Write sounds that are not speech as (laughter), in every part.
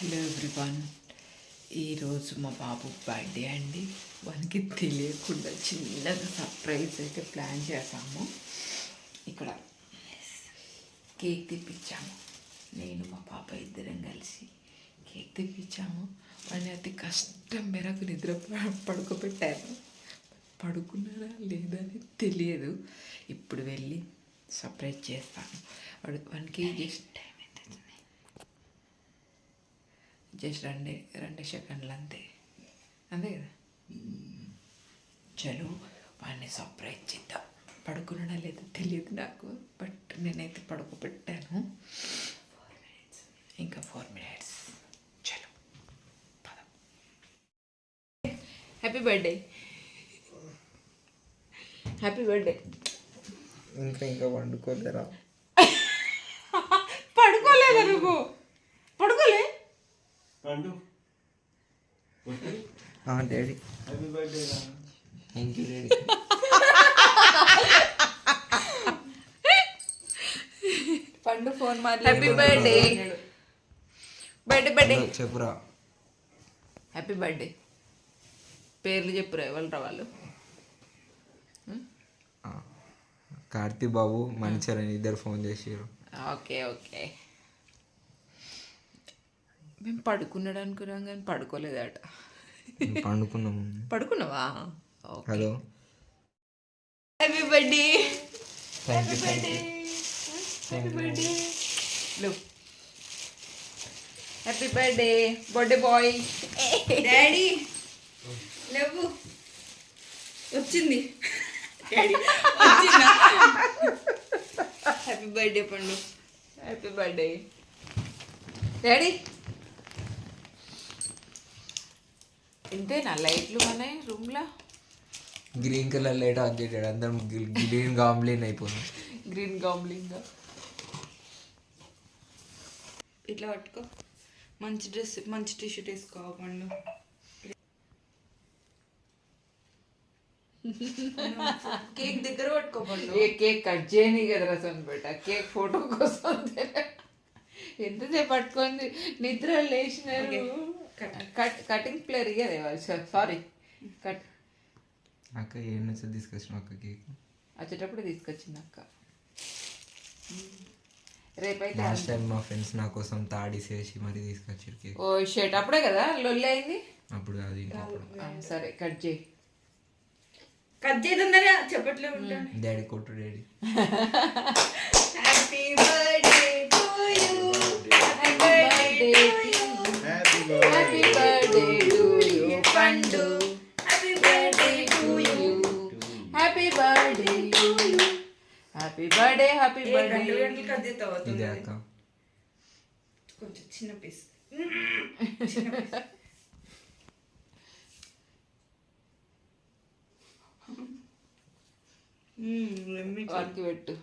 Hello everyone ఈరోజు మా బాబు birthday అండి. వానికి తెలియకుండా చిన్నగా సర్ప్రైజ్ అయితే ప్లాన్ చేసాము ఇక్కడ కేక్ తెప్పించాము. నేను మా పాప ఇద్దరం కలిసి కేక్ తెప్పించాము. వాడిని అతి కష్టం మేరకు నిద్ర పడుకోబెట్టాను పడుకున్నారా లేదా అని తెలియదు. ఇప్పుడు వెళ్ళి సర్ప్రైజ్ చేస్తాను. వాడు వానికి జస్ట్ టైం ఎంత అవుతుంది? జస్ట్ రెండే రెండు సెకండ్లు అంతే అంతే కదా? చలో వాడిని సర్ప్రైజ్ చేద్దాం. పడుకున్నాడా లేదో తెలియదు నాకు బట్ నేనైతే పడుకోబెట్టాను. ఫోర్ మినిట్స్ ఇంకా ఫోర్ మినిట్స్ చలో పదం. హ్యాపీ బర్త్డే హ్యాపీ బర్త్డే ఇంకా ఇంకా వండుకోలేరా? (laughs) పడుకోలేదా నువ్వు? పండు. డాడీ. హ్యాపీ బర్త్డే రా. Thank you daddy. Pandu phone happy birthday birthday birthday చెప్పురా. హ్యాపీ బర్త్డే పేర్లు చెప్పురా ఎవరు వాళ్ళు? కార్తీ బాబు మణిచరణ్ ఇద్దరు ఫోన్ చేసారు ఓకే ఓకే. మేము పడుకున్నాడు అనుకున్నాం కానీ పడుకోలేదట పండుకున్నాము. పడుకున్నావా? Hello. Happy birthday happy birthday లో happy birthday birthday boy daddy లేవు వచ్చిందా. Happy birthday Pandu. Happy birthday daddy ఇంతేనా లైట్లు ఉన్నాయి రూమ్లో. గ్రీన్ కలర్ లైట్ ఆన్ చేసాడు అందరం గ్రీన్ గాంబ్లీన్ అయిపోయింది. గ్రీన్ గాంబ్లింగ్ ఇట్లా పట్టుకో. మంచి డ్రెస్ మంచి టీ షర్ట్ వేసుకో పండు. కేక్ దగ్గర పట్టుకో పండు. ఏ కేక్ కట్ చేయని కదా రసం బేట. కేక్ ఫోటో కోసం ఎంతసేపు పట్టుకుంది? నిద్ర లేచినారు. కట్ కటింగ్ ప్లేయర్ ఇయ్యదే సారీ కట్ అక్క ఏం నుంచి తీసుకొచ్చిన అక్క కేక్. వచ్చేటప్పుడు తీసుకొచ్చింది అక్క. రేపైతే లాస్ట్ టైం మా ఫ్రెండ్స్ నా కోసం తాడి చేసి మరీ తీసుకొచ్చారు కేక్. ఓ షర్ట్ అప్పుడే కదా లొల్లి అయింది అప్పుడు అది ఇంకప్పుడు సరే కట్ చేయి. కట్ చేద్దాం చెప్పట్లే ఉంటాను డాడీ కొట్టు daddy happy birthday to you happy birthday happy birthday to you Pandu happy birthday to you happy birthday to you happy birthday happy birthday గంటలు కట్ చేస్తావు కొంచెం చిన్న పీస్ చిన్న పీస్ వారికి పెట్టు.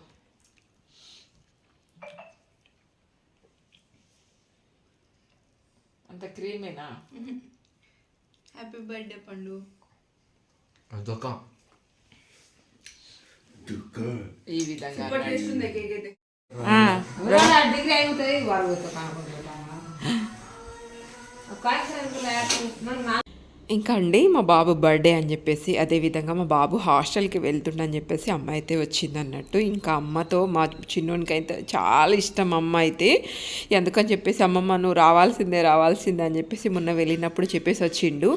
అంత క్రీమేనా? హ్యాపీ బర్త్డే పండు. అదొక. ఈ విధంగా ఇంకా అండి మా బాబు బర్త్డే అని చెప్పేసి అదేవిధంగా మా బాబు హాస్టల్కి వెళ్తుండని చెప్పేసి అమ్మ అయితే వచ్చింది అన్నట్టు. ఇంకా అమ్మతో మా చిన్నోనికి అయితే చాలా ఇష్టం అమ్మ అయితే. ఎందుకని చెప్పేసి అమ్మమ్మ నువ్వు రావాల్సిందే రావాల్సిందే అని చెప్పేసి మొన్న వెళ్ళినప్పుడు చెప్పేసి వచ్చిండు.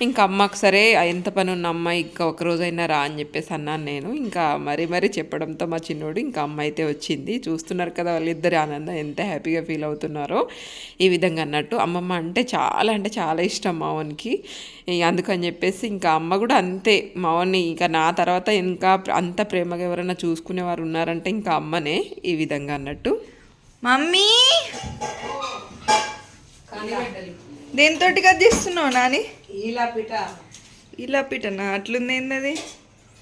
ఇంకా అమ్మకు సరే ఎంత పని ఉన్న అమ్మ ఇంకా ఒక రోజైనా రా అని చెప్పేసి అన్నాను నేను. ఇంకా మరీ మరీ చెప్పడంతో మా చిన్నోడు ఇంకా అమ్మ అయితే వచ్చింది. చూస్తున్నారు కదా వాళ్ళిద్దరి ఆనందం ఎంత హ్యాపీగా ఫీల్ అవుతున్నారో. ఈ విధంగా అన్నట్టు. అమ్మమ్మ అంటే చాలా అంటే చాలా ఇష్టం మావనికి అందుకని చెప్పేసి ఇంకా అమ్మ కూడా అంతే. మావన్ని ఇంకా నా తర్వాత ఇంకా అంత ప్రేమగా ఎవరైనా చూసుకునేవారు ఉన్నారంటే ఇంకా అమ్మనే ఈ విధంగా అన్నట్టు. మమ్మీ! దేంతో కట్ చేస్తున్నావు నాని? ఇలా పిట. ఇలా పిటనా? అట్లుంది ఏంది అది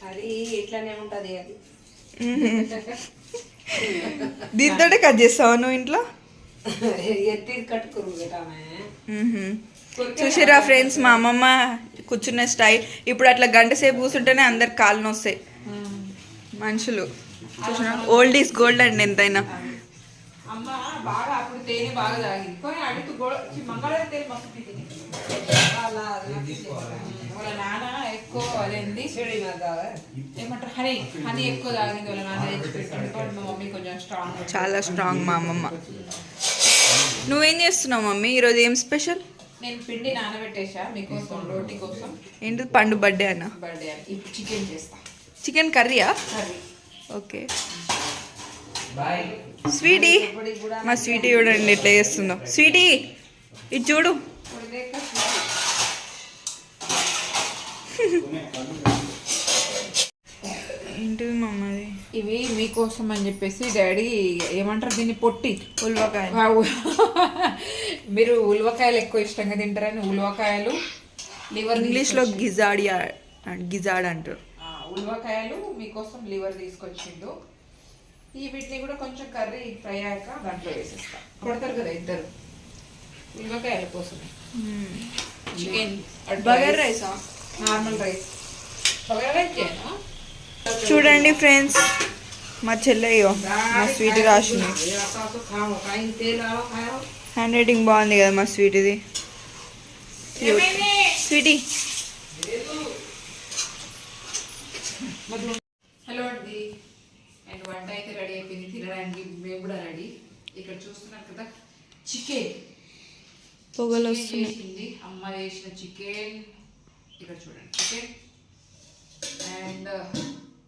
అది ఇట్లానే ఉంటుంది అది. దీంతో కట్ చేస్తావా నువ్వు ఇంట్లో? ఎత్తి కట్టుకురు. చూసిరా ఫ్రెండ్స్ మా అమ్మమ్మ కూర్చునే స్టైల్. ఇప్పుడు అట్లా గంట సేపు కూర్చుంటేనే అందరికి కాళ్ళు నొస్తాయి. మనుషులు. చూసిన? ఓల్డ్ ఈజ్ గోల్డ్ అండి ఎంతైనా. వాళ్ళ నాన్న ఎక్కువ అదేంది ఏమంటారు? హనీ హనీ ఎక్కువ తాగింది. వాళ్ళ నాన్న మా మమ్మీ కొంచెం స్ట్రాంగ్ చాలా స్ట్రాంగ్ మా అమ్మమ్మ. నువ్వేం చేస్తున్నావు మమ్మీ? ఈరోజు ఏం స్పెషల్ నేను పిండి నానబెట్టేసా మీకోసం రోటీ కోసం. ఏంటి పండు బర్త్డే అన్న? బర్త్డే అని. ఇప్పుడు చికెన్ చేస్తా. చికెన్ కర్రీయా? కర్రీ. ఓకే. స్వీటీ. మా స్వీటీ చూడండి ఎట్లా చేస్తుందో. స్వీటీ ఇది చూడు. ఏంటిది మమ్మది. ఇవి మీకోసం అని చెప్పేసి డాడీ ఏమంటారు దీన్ని పొట్టి? ఉల్వకాయ (laughs) మీరు ఉలవకాయలు ఎక్కువ ఇష్టంగా తింటారని ఉలవకాయలు లివర్ ఇంగ్లీష్లో గిజాడి గిజాడ్ అంటారు. ఉలవకాయలు మీకోసం లివర్ తీసుకొచ్చిండు. ఈ వీటిని కూడా కొంచెం కర్రీ ఫ్రై అయ్యాక దాంట్లో వేసేస్తా. కొడతారు కదా ఇద్దరు. ఉలవకాయల కోసమే. చికెన్ బగర్ రైసా? Normal rice. బగర్ రైస్ చేయనా? చూడండి ఫ్రెండ్స్ మా చెల్లెయ్యో మా స్వీట్ రాసింది హ్యాండ్ రైటింగ్ బాగుంది కదా మా స్వీట్ది. స్వీటీ. హలో అండి. అండ్ వంట అయితే రెడీ అయిపోయింది తినడానికి మేము కూడా రెడీ. ఇక్కడ చూస్తున్నారు కదా చికెన్. పొగలు చేసింది అమ్మ చేసిన చికెన్. ఇక్కడ చూడండి చికెన్. అండ్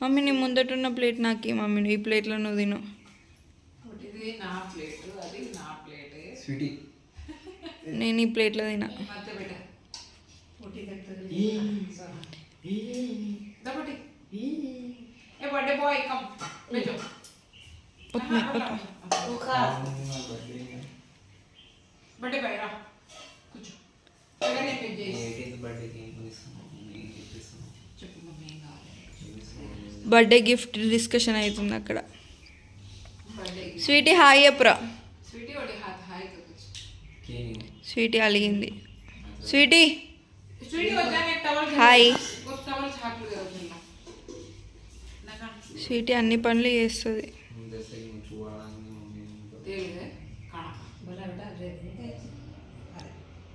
మమ్మీ నీ ముందటున్న ప్లేట్ నాకి మమ్మీ. ఈ ప్లేట్లో నువ్వు తిను. నేను ఈ ప్లేట్లో తినా. బర్త్డే కూర్చో. బర్త్డే బర్త్డే గిఫ్ట్ డిస్కషన్ అవుతుంది అక్కడ. స్వీటీ హాయ్ అప్రా. స్వీటీ అలిగింది. స్వీటీ. హాయ్. స్వీటీ అన్ని పనులు చేస్తుంది.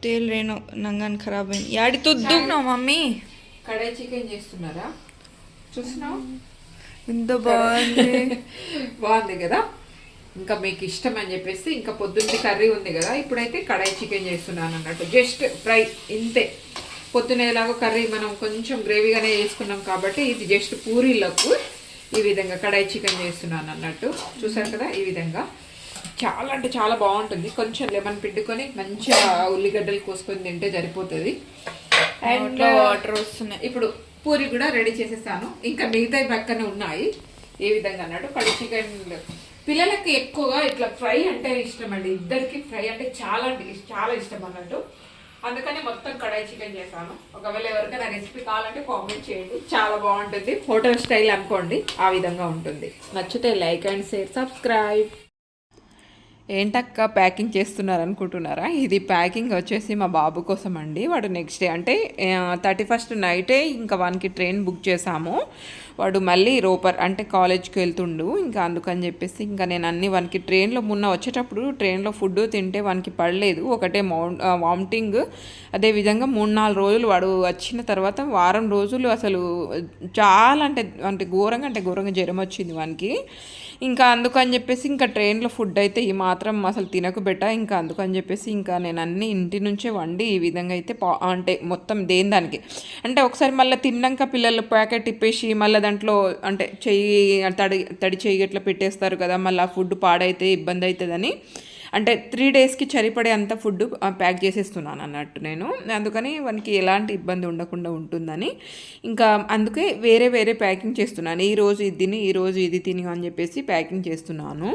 తేలి రేణు నంగాన్ ఖరాబ్ అయింది. యాడి తుద్దు మమ్మీ? కడాయి చికెన్ చేస్తున్నారా? చూస్తున్నావు ఇంత బాగుంది. (laughs) బాగుంది కదా? ఇంకా మీకు ఇష్టం అని చెప్పేసి ఇంకా పొద్దున్న కర్రీ ఉంది కదా? ఇప్పుడైతే కడాయి చికెన్ చేస్తున్నాను అన్నట్టు. జస్ట్ ఫ్రై ఇంతే. పొద్దున ఎలాగో కర్రీ మనం కొంచెం గ్రేవీగానే చేసుకున్నాం కాబట్టి ఇది జస్ట్ పూరీలకు ఈ విధంగా కడాయి చికెన్ చేస్తున్నాను అన్నట్టు. చూసారు కదా? ఈ విధంగా. చాలా అంటే చాలా బాగుంటుంది. కొంచెం లెమన్ పిండుకొని మంచిగా ఉల్లిగడ్డలు కోసుకొని తింటే సరిపోతుంది. అండ్ వాటర్ వస్తున్నాయి. ఇప్పుడు పూరి కూడా రెడీ చేసేసాను. ఇంకా మిగతా పక్కనే ఉన్నాయి. ఏ విధంగా అన్నట్టు కడి చికెన్ పిల్లలకి ఎక్కువగా ఇట్లా ఫ్రై అంటే ఇష్టం అండి. ఇద్దరికి ఫ్రై అంటే చాలా అంటే చాలా ఇష్టం అన్నట్టు. అందుకని మొత్తం కడాయి చికెన్ చేశాను. ఒకవేళ ఎవరికైనా రెసిపీ కావాలంటే కామెంట్ చేయండి. చాలా బాగుంటుంది. హోటల్ స్టైల్ అనుకోండి. ఆ విధంగా ఉంటుంది. నచ్చితే లైక్ అండ్ షేర్ సబ్స్క్రైబ్. ఏంటక్క ప్యాకింగ్ చేస్తున్నారు అనుకుంటున్నారా? ఇది ప్యాకింగ్ వచ్చేసి మా బాబు కోసం అండి వాడు నెక్స్ట్ డే అంటే థర్టీ ఫస్ట్ నైటే ఇంకా వానికి ట్రైన్ బుక్ చేసాము వాడు మళ్ళీ రోపర్ అంటే కాలేజ్కి వెళ్తుండు. ఇంకా అందుకని చెప్పేసి ఇంకా నేను అన్ని వానికి ట్రైన్లో మొన్న వచ్చేటప్పుడు ట్రైన్లో ఫుడ్ తింటే వానికి పడలేదు. ఒకటే మౌంట్ వామిటింగ్. అదేవిధంగా మూడు నాలుగు రోజులు వాడు వచ్చిన తర్వాత వారం రోజులు అసలు చాలా అంటే అంటే ఘోరంగా అంటే ఘోరంగా జ్వరం వచ్చింది వానికి. ఇంకా అందుకని చెప్పేసి ఇంకా ట్రైన్లో ఫుడ్ అయితే ఈ మాత్రం అసలు తినకు బెట్ట ఇంకా అందుకని చెప్పేసి ఇంకా నేను అన్ని ఇంటి నుంచే వండి ఈ విధంగా అయితే పా అంటే మొత్తం దేని దానికి. అంటే ఒకసారి మళ్ళీ తిన్నాక పిల్లలు ప్యాకెట్ ఇప్పేసి మళ్ళీ దాంట్లో అంటే చెయ్యి తడి తడి చెయ్యి ఇట్లా పెట్టేస్తారు కదా మళ్ళీ ఆ ఫుడ్ పాడైతే ఇబ్బంది అవుతుందని అంటే త్రీ డేస్కి సరిపడే అంత ఫుడ్ ప్యాక్ చేసేస్తున్నాను అన్నట్టు నేను. అందుకని వానికి ఎలాంటి ఇబ్బంది ఉండకుండా ఉంటుందని. ఇంకా అందుకే వేరే వేరే ప్యాకింగ్ చేస్తున్నాను. ఈ రోజు ఇది తిని ఈ రోజు ఇది తిని అని చెప్పేసి ప్యాకింగ్ చేస్తున్నాను.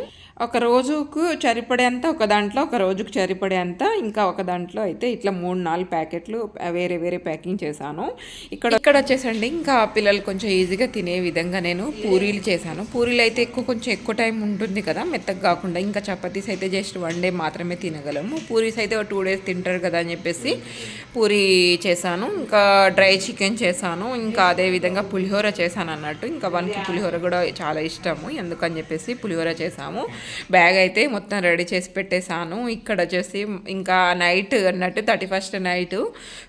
ఒక రోజుకు సరిపడేంత ఒక దాంట్లో ఒక రోజుకు సరిపడేంత ఇంకా ఒక దాంట్లో అయితే ఇట్లా మూడు నాలుగు ప్యాకెట్లు వేరే వేరే ప్యాకింగ్ చేశాను. ఇక్కడ ఇక్కడ వచ్చేసండి. ఇంకా పిల్లలు కొంచెం ఈజీగా తినే విధంగా నేను పూరీలు చేశాను. పూరీలు అయితే ఎక్కువ కొంచెం ఎక్కువ టైం ఉంటుంది కదా మెత్తగా కాకుండా. ఇంకా చపాతీస్ అయితే జస్ట్ వన్ డే మాత్రమే తినగలము. పూరీస్ అయితే ఒక టూ డేస్ తింటారు కదా అని చెప్పేసి పూరీ చేశాను. ఇంకా డ్రై చికెన్ చేశాను. ఇంకా అదే విధంగా పులిహోర చేశాను అన్నట్టు. ఇంకా వన్కి పులిహోర కూడా చాలా ఇష్టము. ఎందుకని చెప్పేసి పులిహోర చేశాము. బ్యాగ్ అయితే మొత్తం రెడీ చేసి పెట్టేశాను. ఇక్కడ వచ్చేసి ఇంకా నైట్ అన్నట్టు థర్టీ ఫస్ట్ నైట్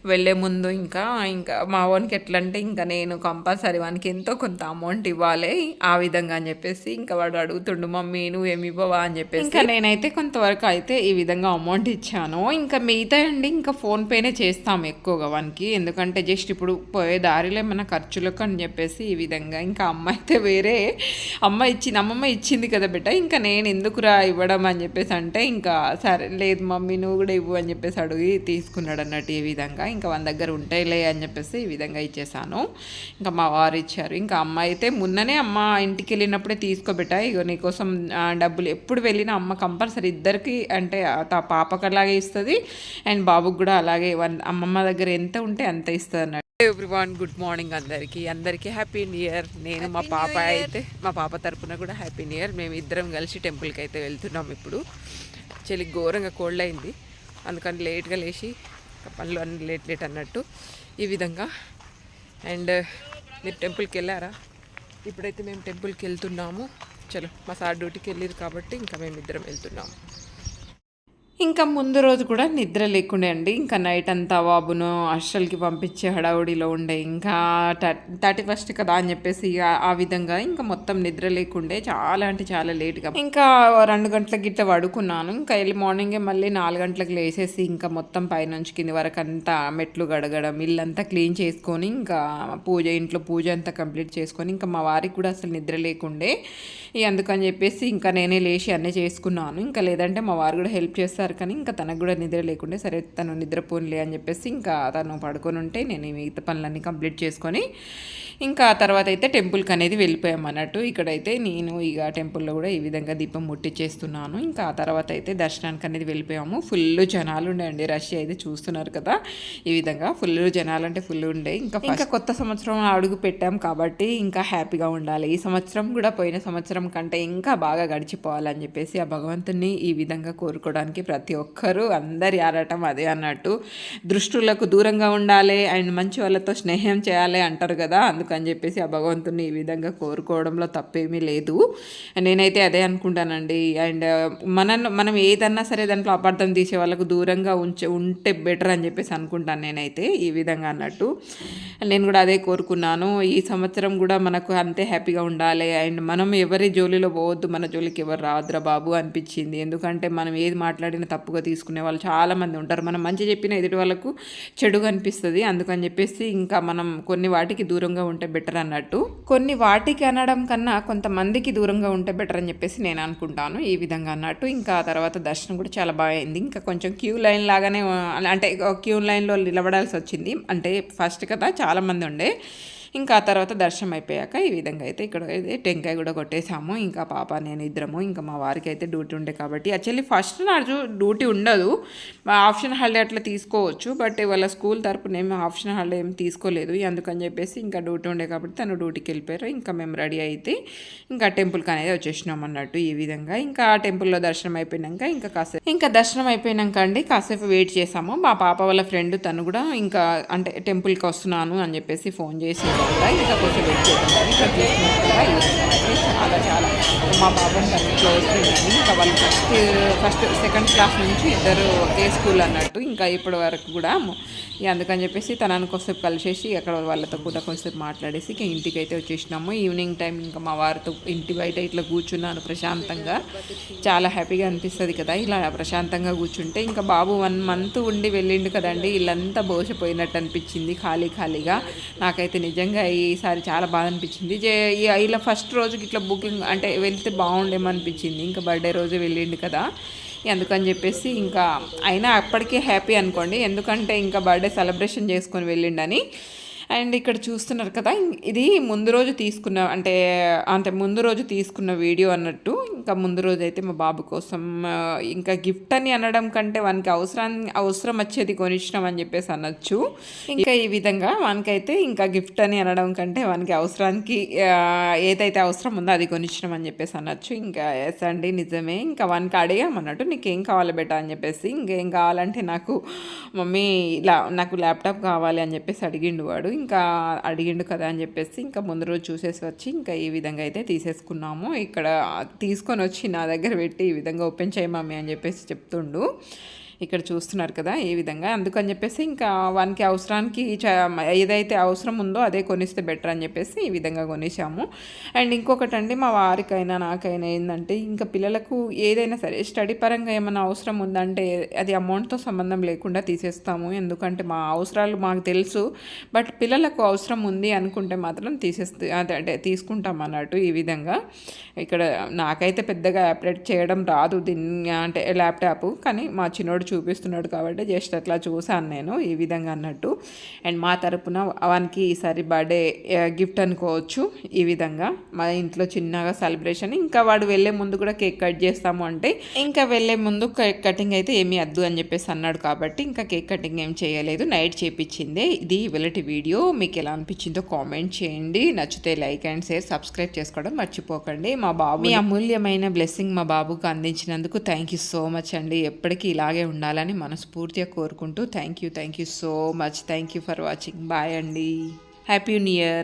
వెళ్ళే ముందు ఇంకా ఇంకా మా వానికి ఎట్లా అంటే ఇంకా నేను కంపల్సరీ వానికి ఎంతో కొంత అమౌంట్ ఇవ్వాలి. ఆ విధంగా అని చెప్పేసి ఇంకా వాడు అడుగుతుండు మమ్మీ ఏమి ఇవ్వవా? అని చెప్పేసి. ఇంకా నేనైతే వరకు అయితే ఈ విధంగా అమౌంట్ ఇచ్చాను. ఇంకా మిగతా అండి ఇంకా ఫోన్పేనే చేస్తాము ఎక్కువగా వానికి ఎందుకంటే జస్ట్ ఇప్పుడు పోయే దారిలో ఏమైనా ఖర్చులకు అని చెప్పేసి ఈ విధంగా. ఇంకా అమ్మ అయితే వేరే అమ్మ ఇచ్చింది అమ్మమ్మ ఇచ్చింది కదా బిడ్డ. ఇంకా నేను ఎందుకురా ఇవ్వడం అని చెప్పేసి అంటే ఇంకా సరే లేదు మమ్మీ నువ్వు కూడా ఇవ్వు అని చెప్పేసి అడిగి తీసుకున్నాడు అన్నట్టు ఈ విధంగా. ఇంకా వాళ్ళ దగ్గర ఉంటాయిలే అని చెప్పేసి ఈ విధంగా ఇచ్చేసాను. ఇంకా మా వారు ఇచ్చారు. ఇంకా అమ్మ అయితే మొన్ననే అమ్మ ఇంటికి వెళ్ళినప్పుడే తీసుకోబెట్టా ఇగో నీకోసం డబ్బులు ఎప్పుడు వెళ్ళినా అమ్మ కంపల్సరీ ఇద్దరు ఇద్దరికి అంటే ఆ పాపకు అలాగే ఇస్తుంది. అండ్ బాబుకి కూడా అలాగే వన్ అమ్మమ్మ దగ్గర ఎంత ఉంటే అంత ఇస్తుంది అన్నట్టు. ఎవ్రీవన్ గుడ్ మార్నింగ్ అందరికీ. అందరికీ హ్యాపీ న్యూ ఇయర్ నేను మా పాప అయితే మా పాప తరపున కూడా హ్యాపీ న్యూ ఇయర్ మేము ఇద్దరం కలిసి టెంపుల్కి అయితే వెళ్తున్నాం ఇప్పుడు. చలి ఘోరంగా కోల్డ్ అయింది. అందుకని లేట్గా లేచి పనులు అన్ని లేట్ లేట్ అన్నట్టు ఈ విధంగా. అండ్ మీరు టెంపుల్కి వెళ్ళారా? ఇప్పుడైతే మేము టెంపుల్కి వెళ్తున్నాము. చలో మా సార్ డ్యూటీకి వెళ్ళారు కాబట్టి ఇంకా మేము ఇద్దరం వెళ్తున్నాం. ఇంకా ముందు రోజు కూడా నిద్ర లేకుండే అండి. ఇంకా నైట్ అంతా బాబును హాస్టల్కి పంపించే హడావుడిలో ఉండే. ఇంకా థర్టీ ఫస్ట్ కదా అని చెప్పేసి ఇక ఆ విధంగా ఇంకా మొత్తం నిద్ర లేకుండే. చాలా అంటే చాలా లేట్గా. ఇంకా రెండు గంటలకి ఇట్లా పడుకున్నాను. ఇంకా వెళ్ళి మార్నింగే మళ్ళీ నాలుగు గంటలకు లేసేసి ఇంకా మొత్తం పైనుంచి కింది వరకు అంతా మెట్లు గడగడం ఇల్లంతా క్లీన్ చేసుకొని ఇంకా పూజ ఇంట్లో పూజ అంతా కంప్లీట్ చేసుకొని ఇంకా మా వారికి కూడా అసలు నిద్ర లేకుండే. అందుకని చెప్పేసి ఇంకా నేనే లేచి అన్నీ చేసుకున్నాను. ఇంకా లేదంటే మా వారు కూడా హెల్ప్ చేస్తారు కానీ ఇంకా తనకు కూడా నిద్ర లేకుండే సరే తను నిద్రపోనిలే అని చెప్పేసి ఇంకా తను పడుకొని ఉంటే నేను మిగతా పనులన్నీ కంప్లీట్ చేసుకొని ఇంకా ఆ తర్వాత అయితే టెంపుల్కి అనేది వెళ్ళిపోయాం అన్నట్టు. ఇక్కడైతే నేను ఇక టెంపుల్లో కూడా ఈ విధంగా దీపం ముట్టించేస్తున్నాను ఇంకా ఆ తర్వాత అయితే దర్శనానికి అనేది వెళ్ళిపోయాము. ఫుల్ జనాలు ఉండండి రష్ అయితే చూస్తున్నారు కదా. ఈ విధంగా ఫుల్ జనాలు అంటే ఫుల్ ఉండే. ఇంకా ఇంకా కొత్త సంవత్సరం అడుగు పెట్టాం కాబట్టి ఇంకా హ్యాపీగా ఉండాలి. ఈ సంవత్సరం కూడా పోయిన సంవత్సరం కంటే ఇంకా బాగా గడిచిపోవాలని చెప్పేసి ఆ భగవంతుని ఈ విధంగా కోరుకోవడానికి ప్రతి ఒక్కరూ అందరి ఆరాటం అదే అన్నట్టు. దృష్టులకు దూరంగా ఉండాలి. అండ్ మంచి వాళ్ళతో స్నేహం చేయాలి అంటారు కదా. అని చెప్పేసి ఆ భగవంతుని ఈ విధంగా కోరుకోవడంలో తప్పేమీ లేదు. నేనైతే అదే అనుకుంటానండి. అండ్ మనం మనం ఏదన్నా సరే దాంట్లో అపార్థం తీసే వాళ్ళకు దూరంగా ఉంచే ఉంటే బెటర్ అని చెప్పేసి అనుకుంటాను నేనైతే ఈ విధంగా అన్నట్టు. నేను కూడా అదే కోరుకున్నాను. ఈ సంవత్సరం కూడా మనకు అంతే హ్యాపీగా ఉండాలి. అండ్ మనం ఎవరి జోలిలో పోవద్దు మన జోలికి ఎవరు రాద్రా బాబు అనిపించింది. ఎందుకంటే మనం ఏది మాట్లాడినా తప్పుగా తీసుకునే వాళ్ళు చాలామంది ఉంటారు. మనం మంచి చెప్పిన ఎదుటి వాళ్ళకు చెడుగా అనిపిస్తుంది. అందుకని చెప్పేసి ఇంకా మనం కొన్ని వాటికి దూరంగా ఉంటే బెటర్ అన్నట్టు. కొన్ని వాటికి అనడం కన్నా కొంతమందికి దూరంగా ఉంటే బెటర్ అని చెప్పేసి నేను అనుకుంటాను ఈ విధంగా అన్నట్టు. ఇంకా ఆ తర్వాత దర్శనం కూడా చాలా బాగా అయింది. ఇంకా కొంచెం క్యూ లైన్ లాగానే అంటే క్యూ లైన్లో నిలబడాల్సి వచ్చింది. అంటే ఫస్ట్ కదా చాలామంది ఉండే. ఇంకా ఆ తర్వాత దర్శనం అయిపోయాక ఈ విధంగా అయితే ఇక్కడ అయితే టెంకాయ కూడా కొట్టేసాము ఇంకా పాప నేను ఇద్దరము ఇంకా మా వారికి అయితే డ్యూటీ ఉండే కాబట్టి యాక్చువల్లీ ఫస్ట్ నాడు డ్యూటీ ఉండదు. ఆప్షన్ హాలిడే అట్లా తీసుకోవచ్చు బట్ వాళ్ళ స్కూల్ తరపున ఏమి ఆప్షన్ హాలిడే ఏమి తీసుకోలేదు. అందుకని చెప్పేసి ఇంకా డ్యూటీ ఉండే కాబట్టి తను డ్యూటీకి వెళ్ళిపోయారు. ఇంకా మేము రెడీ అయితే ఇంకా టెంపుల్కి అనేది వచ్చేసినాం అన్నట్టు ఈ విధంగా. ఇంకా ఆ టెంపుల్లో దర్శనం అయిపోయినాక ఇంకా కాసేపు ఇంకా దర్శనం అయిపోయినాక అండి కాసేపు వెయిట్ చేసాము మా పాప వాళ్ళ ఫ్రెండ్ తను కూడా ఇంకా అంటే టెంపుల్కి వస్తున్నాను అని చెప్పేసి ఫోన్ చేసి కూడా ఇంకా కొంచెం వెయిట్ ఇక్కడ చాలా చాలా మా బాబు తను క్లోజ్ ఫ్రెండ్ అని ఇంకా వాళ్ళు ఫస్ట్ ఫస్ట్ సెకండ్ క్లాస్ నుంచి ఇద్దరు ఒకే స్కూల్ అన్నట్టు ఇంకా ఇప్పటి వరకు కూడా అందుకని చెప్పేసి తనని కొద్దిసేపు కలిసేసి అక్కడ వాళ్ళతో కూడా కొంచెంసేపు మాట్లాడేసి ఇక ఇంటికి అయితే వచ్చేసినాము. ఈవినింగ్ టైం ఇంకా మా వారితో ఇంటి బయట ఇట్లా కూర్చున్నాను ప్రశాంతంగా. చాలా హ్యాపీగా అనిపిస్తుంది కదా ఇలా ప్రశాంతంగా కూర్చుంటే. ఇంకా బాబు వన్ మంత్ ఉండి వెళ్ళిండు కదండి ఇల్లంతా బోసిపోయినట్టు అనిపించింది ఖాళీ ఖాళీగా. నాకైతే నిజంగా ఈసారి చాలా బాధ అనిపించింది. జే ఇలా ఫస్ట్ రోజుకి ఇట్లా బుకింగ్ అంటే వెళ్తే బాగుండేమో అనిపించింది. ఇంకా బర్త్డే రోజు వెళ్ళిండు కదా. అందుకని చెప్పేసి ఇంకా అయినా అప్పటికే హ్యాపీ అనుకోండి. ఎందుకంటే ఇంకా బర్త్డే సెలబ్రేషన్ చేసుకొని వెళ్ళిండని. అండ్ ఇక్కడ చూస్తున్నారు కదా ఇది ముందు రోజు తీసుకున్న అంటే అంటే ముందు రోజు తీసుకున్న వీడియో అన్నట్టు ఇంకా ముందు రోజు అయితే మా బాబు కోసం ఇంకా గిఫ్ట్ అని అనడం కంటే వానికి అవసరాన్ని అవసరం వచ్చేది కొనిచ్చినాం అని చెప్పేసి అనొచ్చు. ఇంకా ఈ విధంగా వానికైతే ఇంకా గిఫ్ట్ అని అనడం కంటే వానికి అవసరానికి ఏదైతే అవసరం ఉందో అది కొనిచ్చినాం అని చెప్పేసి అనొచ్చు. ఇంకా ఎస్ అండి నిజమే. ఇంకా వానికి అడిగామన్నట్టు నీకేం కావాలి బెటా? అని చెప్పేసి ఇంకేం కావాలంటే నాకు మమ్మీ ఇలా నాకు ల్యాప్టాప్ కావాలి అని చెప్పేసి అడిగిండు వాడు. ఇంకా అడిగిండు కదా అని చెప్పేసి ఇంకా ముందు రోజు చూసేసి వచ్చి ఇంకా ఈ విధంగా అయితే తీసేసుకున్నాము. ఇక్కడ తీసుకొని వచ్చి నా దగ్గర పెట్టి ఈ విధంగా ఓపెన్ చేయ మమ్మీ అని చెప్పేసి చెప్తుండు. ఇక్కడ చూస్తున్నారు కదా ఈ విధంగా? అందుకని చెప్పేసి ఇంకా వానికి అవసరానికి చ- ఏదైతే అవసరం ఉందో అదే కొనిస్తే బెటర్ అని చెప్పేసి ఈ విధంగా కొనేసాము అండ్ ఇంకొకటి అండి మా వారికైనా నాకైనా ఏంటంటే ఇంకా పిల్లలకు ఏదైనా సరే స్టడీ పరంగా ఏమైనా అవసరం ఉందంటే అది అమౌంట్తో సంబంధం లేకుండా తీసేస్తాము. ఎందుకంటే మా అవసరాలు మాకు తెలుసు బట్ పిల్లలకు అవసరం ఉంది అనుకుంటే మాత్రం తీసేస్తే అదే అంటే తీసుకుంటాం అన్నట్టు ఈ విధంగా. ఇక్కడ నాకైతే పెద్దగా ఆపరేట్ చేయడం రాదు దీన్ని అంటే ల్యాప్టాప్ కానీ మా చిన్నోడు చూపిస్తున్నాడు కాబట్టి జస్ట్ అట్లా చూసాను నేను ఈ విధంగా అన్నట్టు. అండ్ మా తరపున వానికి ఈసారి బర్త్డే గిఫ్ట్ అనుకోవచ్చు ఈ విధంగా. మా ఇంట్లో చిన్నగా సెలబ్రేషన్ ఇంకా వాడు వెళ్ళే ముందు కూడా కేక్ కట్ చేస్తాము అంటే ఇంకా వెళ్ళే ముందు కేక్ కటింగ్ అయితే ఏమీ వద్దు అని చెప్పేసి అన్నాడు కాబట్టి ఇంకా కేక్ కటింగ్ ఏం చేయలేదు. నైట్ చేపించిందే. ఇది వెలటి వీడియో మీకు ఎలా అనిపించిందో కామెంట్ చేయండి. నచ్చితే లైక్ అండ్ షేర్ సబ్స్క్రైబ్ చేసుకోవడం మర్చిపోకండి. మా బాబు అమూల్యమైన బ్లెస్సింగ్ మా బాబుకు అందించినందుకు థ్యాంక్ యూ సో మచ్ అండి. ఎప్పటికీ ఇలాగే ఉండాలని మనస్ఫూర్తిగా కోరుకుంటూ thank you thank you so much thank you for watching bye అండి. Happy new year